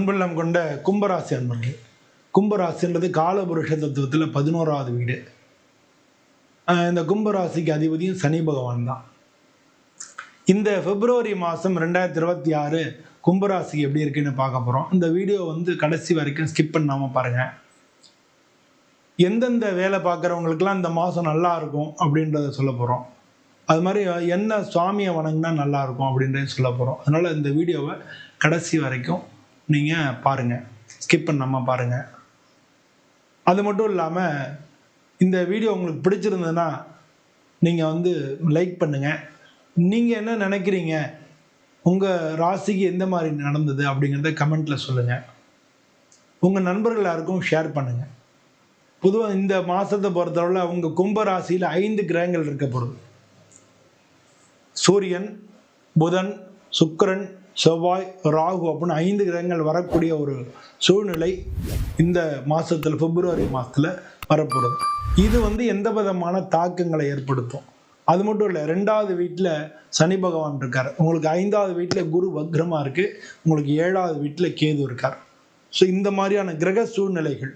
அன்புள்ளம் கொண்ட கும்பராசி அன்பர்கள் கும்பராசின்றது காலபுருஷ தத்துவத்தில் பதினோராவது வீடு. இந்த கும்பராசிக்கு அதிபதியும் சனி பகவான் தான். இந்த பிப்ரவரி மாதம் ரெண்டாயிரத்தி இருபத்தி ஆறு கும்பராசி எப்படி இருக்குன்னு பார்க்க போகிறோம் இந்த வீடியோ வந்து கடைசி வரைக்கும் ஸ்கிப் பண்ணாமல் பாருங்கள் எந்தெந்த வேலை பார்க்குறவங்களுக்குலாம் இந்த மாதம் நல்லா இருக்கும் அப்படின்றத சொல்ல போகிறோம் அது மாதிரி என்ன சுவாமியை வணங்கினா நல்லா இருக்கும் அப்படின்றத சொல்ல போகிறோம் அதனால் இந்த வீடியோவை கடைசி வரைக்கும் நீங்கள் பாருங்கள் ஸ்கிப் பண்ணாமல் பாருங்கள் அது மட்டும் இல்லாமல் இந்த வீடியோ உங்களுக்கு பிடிச்சிருந்ததுன்னா நீங்கள் வந்து லைக் பண்ணுங்கள் நீங்கள் என்ன நினைக்கிறீங்க? உங்கள் ராசிக்கு எந்த மாதிரி நடந்தது அப்படிங்கிறத கமெண்ட்டில் சொல்லுங்கள் உங்கள் நண்பர்கள் யாருக்கும் ஷேர் பண்ணுங்கள் பொதுவாக இந்த மாதத்தை பொறுத்தளவில் உங்கள் கும்ப ராசியில் ஐந்து கிரகங்கள் இருக்க போகுது. சூரியன் புதன் சுக்கரன் செவ்வாய் ராகு அப்படின்னு ஐந்து கிரகங்கள் வரக்கூடிய ஒரு சூழ்நிலை இந்த மாதத்தில் பிப்ரவரி மாதத்தில் வரப்போகுது. இது வந்து எந்த விதமான தாக்கங்களை ஏற்படுத்தும்? அது மட்டும் இல்லை ரெண்டாவது வீட்டில் சனி பகவான் இருக்கார். உங்களுக்கு ஐந்தாவது வீட்டில் குரு வக்ரமாக இருக்குது உங்களுக்கு ஏழாவது வீட்டில் கேது இருக்கார். ஸோ இந்த மாதிரியான கிரக சூழ்நிலைகள்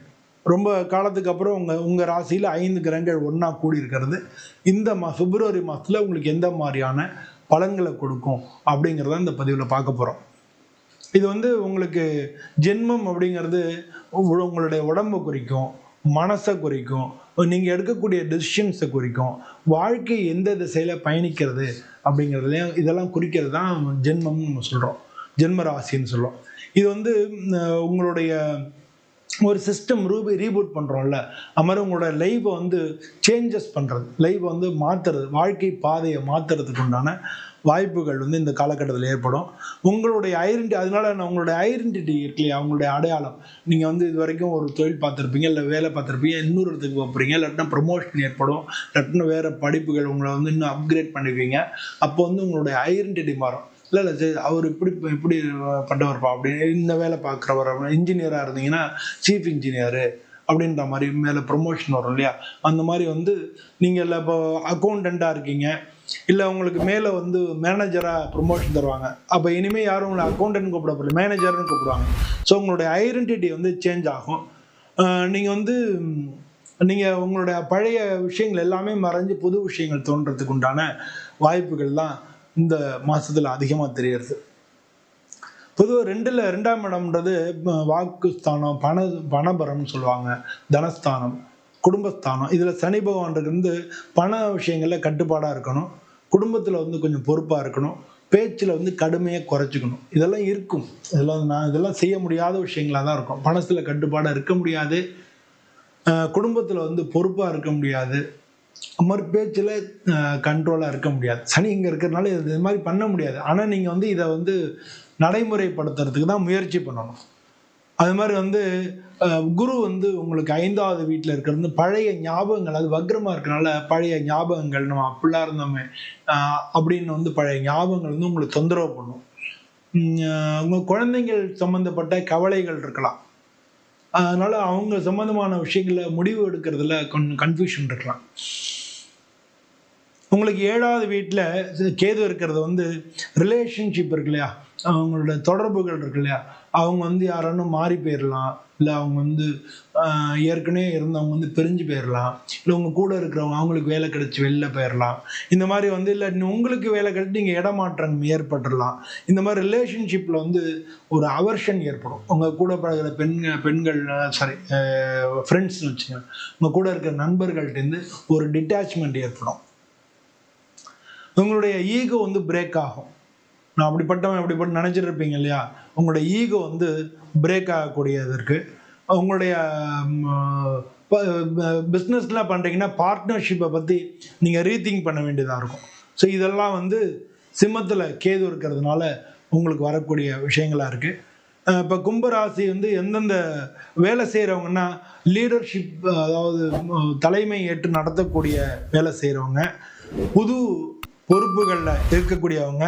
ரொம்ப காலத்துக்கு அப்புறம் உங்கள் உங்கள் ராசியில் ஐந்து கிரகங்கள் ஒன்றா கூடி இருக்கிறது இந்த மா பிப்ரவரி மாதத்தில் உங்களுக்கு எந்த மாதிரியான பலன்களை கொடுக்கும் அப்படிங்கிறத இந்த பதிவில் பார்க்க போகிறோம் இது வந்து உங்களுக்கு ஜென்மம் அப்படிங்கிறது உங்களுடைய உடம்பை குறிக்கும் மனசை குறிக்கும் நீங்கள் எடுக்கக்கூடிய டெசிஷன்ஸை குறிக்கும் வாழ்க்கை எந்த திசையில் பயணிக்கிறது அப்படிங்கிறதுலையும் இதெல்லாம் குறிக்கிறது தான் ஜென்மம்னு நம்ம சொல்கிறோம் ஜென்ம ராசின்னு சொல்கிறோம் இது வந்து உங்களுடைய ஒரு சிஸ்டம் ரூபி ரீபூட் பண்ணுறோம்ல அது மாதிரி உங்களோட லைஃப்பை வந்து சேஞ்சஸ் பண்ணுறது லைஃப்பை வந்து மாற்றுறது வாழ்க்கை பாதையை மாற்றுறதுக்கு உண்டான வாய்ப்புகள் வந்து இந்த காலகட்டத்தில் ஏற்படும். உங்களுடைய ஐடென்டி அதனால நான் உங்களுடைய ஐடென்டிட்டி இருக்கு இல்லையா அடையாளம். நீங்கள் வந்து இது வரைக்கும் ஒரு தொழில் பார்த்துருப்பீங்க இல்லை வேலை பார்த்துருப்பீங்க இன்னொரு இடத்துக்கு போகிறீங்க இல்லாட்டினா ப்ரொமோஷன் ஏற்படும் இல்லாட்டினா வேறு படிப்புகள் உங்களை வந்து இன்னும் அப்கிரேட் பண்ணுவீங்க அப்போ வந்து உங்களுடைய ஐடென்டிட்டி மாறும். இல்லை இல்லை சரி அவர் இப்படி இப்படி பண்ணுறவர்ப்பா அப்படின்னு இந்த வேலை பார்க்குறவர்? இன்ஜினியராக இருந்தீங்கன்னா சீஃப் இன்ஜினியரு அப்படின்ற மாதிரி மேலே ப்ரொமோஷன் வரும் இல்லையா? அந்த மாதிரி வந்து நீங்கள் இல்லை இப்போ அக்கௌண்டண்ட்டாக இருக்கீங்க. இல்லை உங்களுக்கு மேலே வந்து மேனேஜராக ப்ரொமோஷன் தருவாங்க. அப்போ இனிமேல் யாரும் உங்களை அக்கௌண்டன்ட் கூப்பிட போகல மேனேஜர்னு கூப்பிடுவாங்க. ஸோ உங்களுடைய ஐடென்டிட்டி வந்து சேஞ்ச் ஆகும். நீங்கள் வந்து நீங்கள் உங்களுடைய பழைய விஷயங்கள் எல்லாமே மறைஞ்சு புது விஷயங்கள் தோன்றதுக்கு உண்டான வாய்ப்புகள் தான் இந்த மாதத்தில் அதிகமாக தெரியறது. பொதுவாக ரெண்டில் ரெண்டாம் இடம்ன்றது வாக்குஸ்தானம் பண பணபரம்னு சொல்லுவாங்க. தனஸ்தானம் குடும்பஸ்தானம். இதில் சனி பகவான் வந்து பண விஷயங்களில் கட்டுப்பாடாக இருக்கணும். குடும்பத்தில் வந்து கொஞ்சம் பொறுப்பாக இருக்கணும். பேச்சில் வந்து கடுமையாக குறைச்சிக்கணும். இதெல்லாம் இருக்கும். இதெல்லாம் நான் இதெல்லாம் செய்ய முடியாத விஷயங்களாக தான் இருக்கும். பணத்தில் கட்டுப்பாடாக இருக்க முடியாது. குடும்பத்தில் வந்து பொறுப்பாக இருக்க முடியாது. அது பேச்சில் கண்ட்ரோலாக இருக்க முடியாது. சனி இங்கே இருக்கிறதுனால இது இது மாதிரி பண்ண முடியாது. ஆனால் நீங்கள் வந்து இதை வந்து நடைமுறைப்படுத்துறதுக்கு தான் முயற்சி பண்ணணும். அது மாதிரி வந்து குரு வந்து உங்களுக்கு ஐந்தாவது வீட்டில் இருக்கிறது பழைய ஞாபகங்கள் அது வக்ரமாக இருக்கிறனால பழைய ஞாபகங்கள் நம்ம அப்படிலாம் இருந்தோமே அப்படின்னு வந்து பழைய ஞாபகங்கள் வந்து உங்களுக்கு தொந்தரவு பண்ணும். உங்கள் குழந்தைங்கள் குழந்தைகள் சம்மந்தப்பட்ட கவலைகள் இருக்கலாம். அதனால் அவங்க சம்மந்தமான விஷயங்களில் முடிவு எடுக்கிறதுல கொஞ்சம் கன்ஃபியூஷன் இருக்கலாம். உங்களுக்கு ஏழாவது வீட்டில் கேது இருக்கிறது வந்து ரிலேஷன்ஷிப் இருக்கு இல்லையா? அவங்களோட தொடர்புகள் இருக்கு இல்லையா? அவங்க வந்து யாரானும் மாறி போயிடலாம் இல்லை அவங்க வந்து ஏற்கனவே இருந்தவங்க வந்து பிரிஞ்சு போயிடலாம் இல்லை உங்கள் கூட இருக்கிறவங்க அவங்களுக்கு வேலை கிடச்சி வெளில போயிடலாம் இந்த மாதிரி வந்து இல்லை உங்களுக்கு வேலை கிடைச்சி நீங்கள் இடமாற்றம் ஏற்பட்டுடலாம் இந்த மாதிரி ரிலேஷன்ஷிப்பில் வந்து ஒரு அவர்ஷன் ஏற்படும். உங்கள் கூட பழகிற பெண்கள் பெண்கள் சாரி ஃப்ரெண்ட்ஸ் வச்சுக்கோங்க. உங்கள் கூட இருக்கிற நண்பர்கள்ட்டேருந்து ஒரு டிட்டாச்மெண்ட் ஏற்படும். உங்களுடைய ஈகோ வந்து பிரேக் ஆகும். நான் அப்படிப்பட்டவன் அப்படிப்பட்ட நினச்சிட்டு இருப்பீங்க இல்லையா? உங்களுடைய ஈகோ வந்து பிரேக் ஆகக்கூடியது இருக்குது உங்களுடைய பிஸ்னஸ்லாம் பண்ணுறீங்கன்னா பார்ட்னர்ஷிப்பை பற்றி நீங்கள் ரீதிங்க் பண்ண வேண்டியதாக இருக்கும். ஸோ இதெல்லாம் வந்து சிம்மத்தில் கேது இருக்கிறதுனால உங்களுக்கு வரக்கூடிய விஷயங்களாக இருக்குது இப்போ கும்பராசி வந்து எந்தெந்த வேலை செய்கிறவங்கன்னா லீடர்ஷிப் அதாவது தலைமை ஏற்று நடத்தக்கூடிய வேலை செய்கிறவங்க புது பொறுப்புகளில் இருக்கக்கூடியவங்க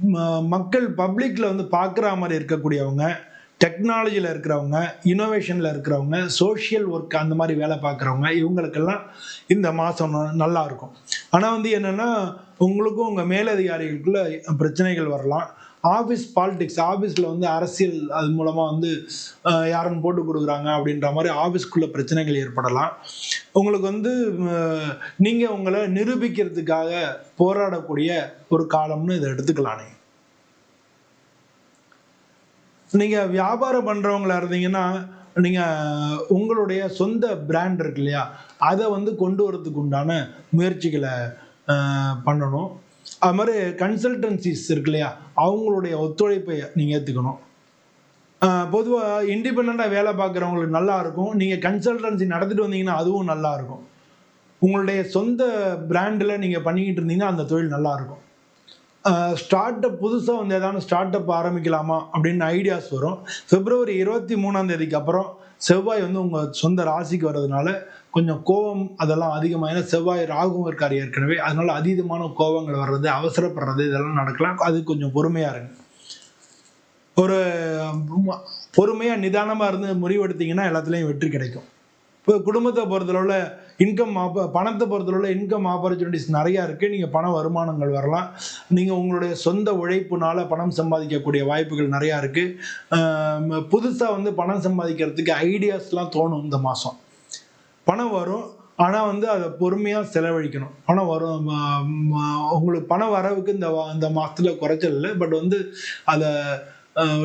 ம- மக்கள் பப்ளிக்கில் வந்து பார்க்குற மாதிரி இருக்கக்கூடியவங்க டெக்னாலஜியில் இருக்கிறவங்க இனோவேஷனில் இருக்கிறவங்க சோஷியல் ஒர்க் அந்த மாதிரி வேலை பார்க்குறவங்க இவங்களுக்கெல்லாம் இந்த மாதம் நல்லா இருக்கும். ஆனால் வந்து என்னென்னா உங்களுக்கும் உங்கள் மேலதிகாரிகளுக்குள்ள பிரச்சனைகள் வரலாம். ஆஃபீஸ் பாலிடிக்ஸ் ஆஃபீஸில் வந்து அரசியல் அது மூலமாக வந்து யாருன்னு போட்டு கொடுக்குறாங்க அப்படின்ற மாதிரி ஆஃபீஸ்க்குள்ளே பிரச்சனைகள் ஏற்படலாம். உங்களுக்கு வந்து நீங்கள் உங்களை நிரூபிக்கிறதுக்காக போராடக்கூடிய ஒரு காலம்னு இதை எடுத்துக்கலானே நீங்கள் வியாபாரம் பண்ணுறவங்களா இருந்தீங்கன்னா நீங்கள் உங்களுடைய சொந்த பிராண்ட் இருக்கு இல்லையா? அதை வந்து கொண்டு வரதுக்கு உண்டான முயற்சிகளை பண்ணணும். அது மாதிரி கன்சல்டன்சிஸ் இருக்கு இல்லையா அவங்களுடைய ஒத்துழைப்பை நீங்கள் ஏற்றுக்கணும் பொதுவாக இண்டிபெண்ட்டாக வேலை பார்க்குறவங்களுக்கு நல்லா இருக்கும். நீங்கள் கன்சல்டன்சி நடத்திட்டு வந்தீங்கன்னா அதுவும் நல்லா இருக்கும். உங்களுடைய சொந்த பிராண்டில் நீங்கள் பண்ணிக்கிட்டு இருந்தீங்கன்னா அந்த தொழில் நல்லாயிருக்கும் ஸ்டார்ட் அப் புதுசாக வந்து ஏதாவது ஸ்டார்ட் அப் ஆரம்பிக்கலாமா அப்படின்னு ஐடியாஸ் வரும். பிப்ரவரி இருபத்தி மூணாம் தேதிக்கு அப்புறம் செவ்வாய் வந்து உங்கள் சொந்த ராசிக்கு வர்றதுனால கொஞ்சம் கோபம் அதெல்லாம் அதிகமாக ஏன்னா செவ்வாய் ராகும் இருக்கார் ஏற்கனவே. அதனால அதீதமான கோபங்கள் வர்றது அவசரப்படுறது இதெல்லாம் நடக்கலாம். அது கொஞ்சம் பொறுமையாக இருங்க. ஒரு பொறுமையாக நிதானமாக இருந்து முடிவெடுத்தீங்கன்னா எல்லாத்துலேயும் வெற்றி கிடைக்கும். இப்போ குடும்பத்தை பொறுத்தளவில் இன்கம் பணத்தை பணத்தை பொறுத்தளவில் இன்கம் ஆப்பர்ச்சுனிட்டிஸ் நிறையா இருக்குது நீங்கள் பண வருமானங்கள் வரலாம். நீங்கள் உங்களுடைய சொந்த உழைப்புனால பணம் சம்பாதிக்கக்கூடிய வாய்ப்புகள் நிறையா இருக்குது புதுசாக வந்து பணம் சம்பாதிக்கிறதுக்கு ஐடியாஸ்லாம் தோணும் இந்த மாதம் பணம் வரும். ஆனால் வந்து அதை பொறுமையாக செலவழிக்கணும். பணம் வரும் உங்களுக்கு பண வரவுக்கு இந்த இந்த மாதத்தில் குறைச்சல் இல்லை. பட் வந்து அதை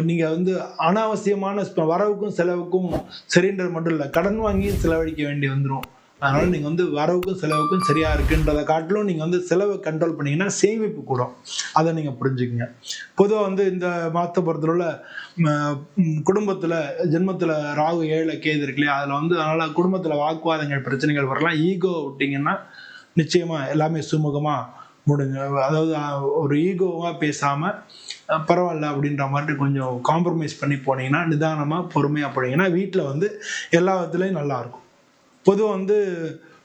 நீங்கள் வந்து அனாவசியமான வரவுக்கும் செலவுக்கும் சரின்றது மட்டும் இல்லை கடன் வாங்கி செலவழிக்க வேண்டி வந்துடும் அதனால நீங்கள் வந்து வரவுக்கும் செலவுக்கும் சரியா இருக்குன்றதை காட்டிலும் நீங்கள் வந்து செலவை கண்ட்ரோல் பண்ணீங்கன்னா சேமிப்பு கூடும். அதை நீங்கள் புரிஞ்சுக்கங்க. பொதுவாக வந்து இந்த மாதத்தை பொறுத்தளவில் குடும்பத்தில் ஜென்மத்தில் ராகு ஏழு கேது இருக்கு இல்லையா? அதில் வந்து அதனால் குடும்பத்தில் வாக்குவாதங்கள் பிரச்சனைகள் வரலாம். ஈகோ விட்டிங்கன்னா நிச்சயமாக எல்லாமே சுமூகமாக முடிஞ்ச அதாவது ஒரு ஈகோவாக பேசாமல் பரவாயில்ல அப்படின்ற மாதிரி கொஞ்சம் காம்ப்ரமைஸ் பண்ணி போனீங்கன்னா நிதானமாக பொறுமையாக போனீங்கன்னா வீட்டில் வந்து எல்லா விதத்துலேயும் நல்லாயிருக்கும் பொதுவாக வந்து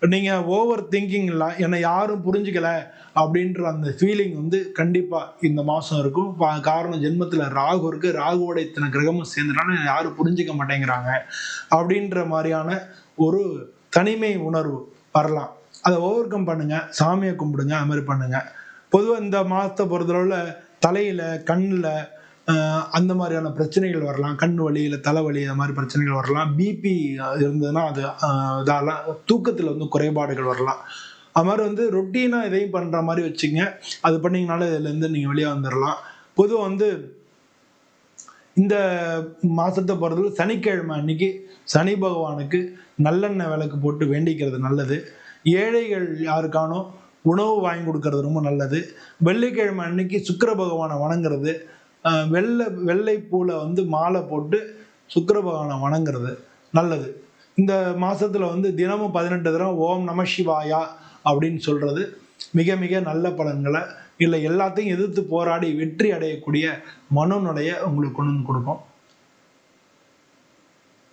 நீங்கள் ஓவர் திங்கிங் இல்லை என்னை யாரும் புரிஞ்சுக்கலை அப்படின்ற அந்த ஃபீலிங் வந்து கண்டிப்பாக இந்த மாதம் இருக்கும். பா- காரணம் ஜென்மத்தில் ராகு இருக்குது ராகுவோட இத்தனை கிரகமும் சேர்ந்தனால யாரும் புரிஞ்சுக்க மாட்டேங்கிறாங்க. அப்படின்ற மாதிரியான ஒரு தனிமை உணர்வு வரலாம். அதை ஓவர் கம் பண்ணுங்க சாமியை கும்பிடுங்க அது மாதிரி பண்ணுங்க. பொதுவாக இந்த மாதத்தை பொறுத்தளவில் தலையில் கண்ணில் அந்த மாதிரியான பிரச்சனைகள் வரலாம். கண் வலி இல்லை தலைவலி அந்த மாதிரி பிரச்சனைகள் வரலாம். பிபி இருந்ததுன்னா அது ஆஹ், இதெல்லாம் தூக்கத்தில் வந்து குறைபாடுகள் வரலாம். அது மாதிரி வந்து ரொட்டீனாக இதையும் பண்ணுற மாதிரி வச்சுங்க அது பண்ணிங்கனால இதுலேருந்து நீங்கள் வெளியே வந்துடலாம் பொதுவாக வந்து இந்த மாதத்தை பொறுத்தவரை சனிக்கிழமை அன்னைக்கு சனி பகவானுக்கு நல்லெண்ணெய் விளக்கு போட்டு வேண்டிக்கிறது நல்லது. ஏழைகள் யாருக்கானோ உணவு வாங்கி கொடுக்கறது ரொம்ப நல்லது. வெள்ளிக்கிழமை அன்னைக்கு சுக்கர பகவானை வணங்குறது. வெள்ளை வெள்ளை பூவில் வந்து மாலை போட்டு சுக்கர பகவானை வணங்குறது நல்லது. இந்த மாதத்தில் வந்து தினமும் பதினெட்டு தினம் ஓம் நம சிவாயா அப்படின்னு சொல்கிறது மிக மிக நல்ல பலன்களை இல்லை எல்லாத்தையும் எதிர்த்து போராடி வெற்றி அடையக்கூடிய மனோநிலையை உங்களுக்கு கொண்டு வந்து கொடுக்கும்.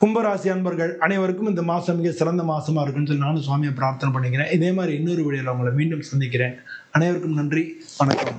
கும்பராசி அன்பர்கள் அனைவருக்கும் இந்த மாசம் மிக சிறந்த மாசமா இருக்குன்னு சொல்லி நானும் சுவாமியை பிரார்த்தனை பண்ணிக்கிறேன். இதே மாதிரி இன்னொரு வீடியோவில் உங்களை மீண்டும் சந்திக்கிறேன். அனைவருக்கும் நன்றி. வணக்கம்.